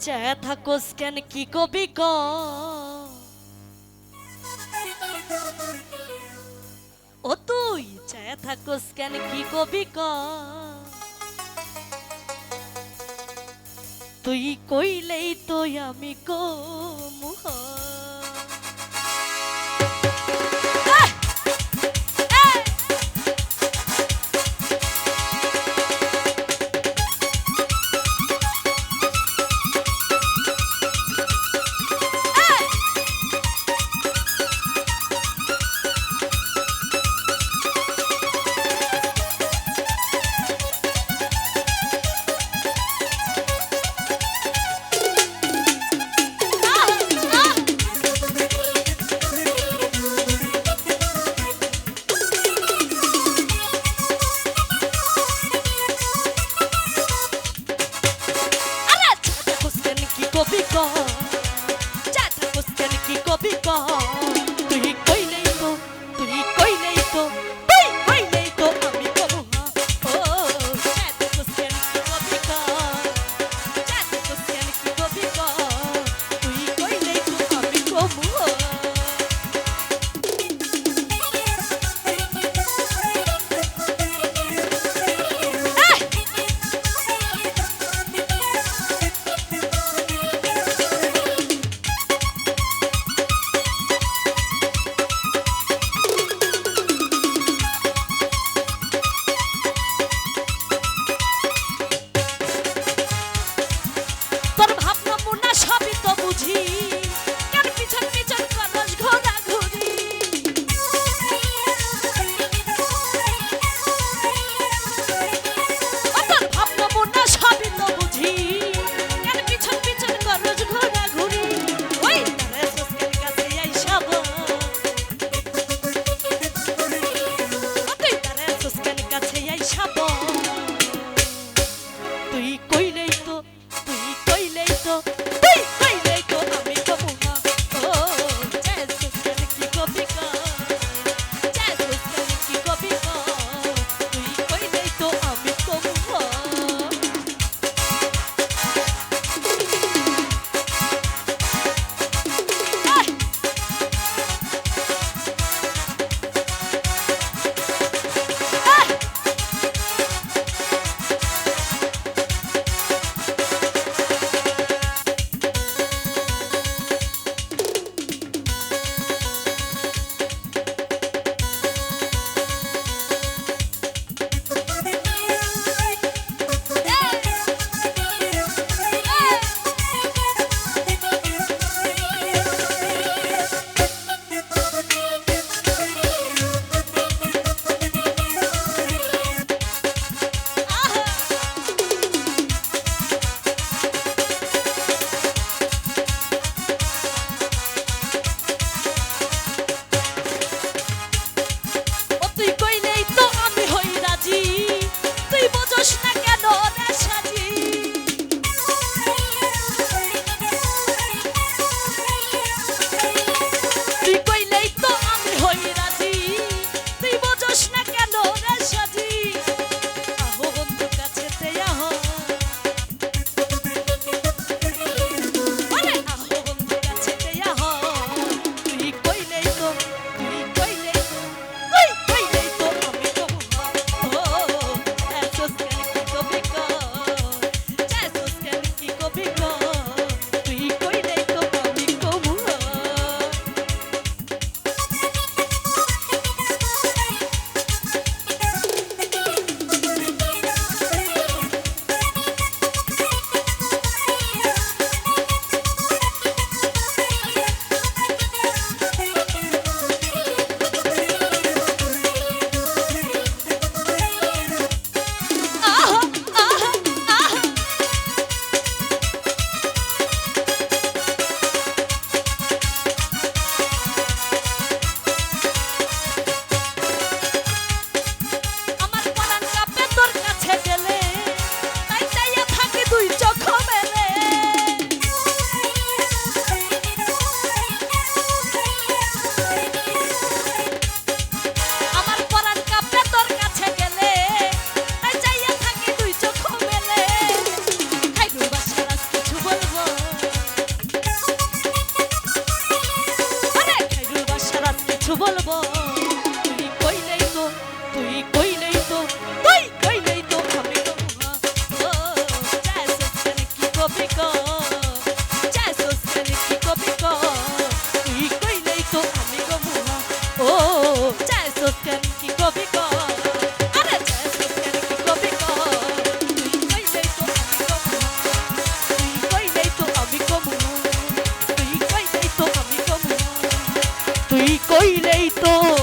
চেয়ে থাকোস কেন কি কবি ক? ও তুই, চেয়ে থাকোস কেন কি কবি ক? তুই কইলেই তো আমি কো আরে কবি ক কইলেই তো তুই কইলেই তো কইরেই তো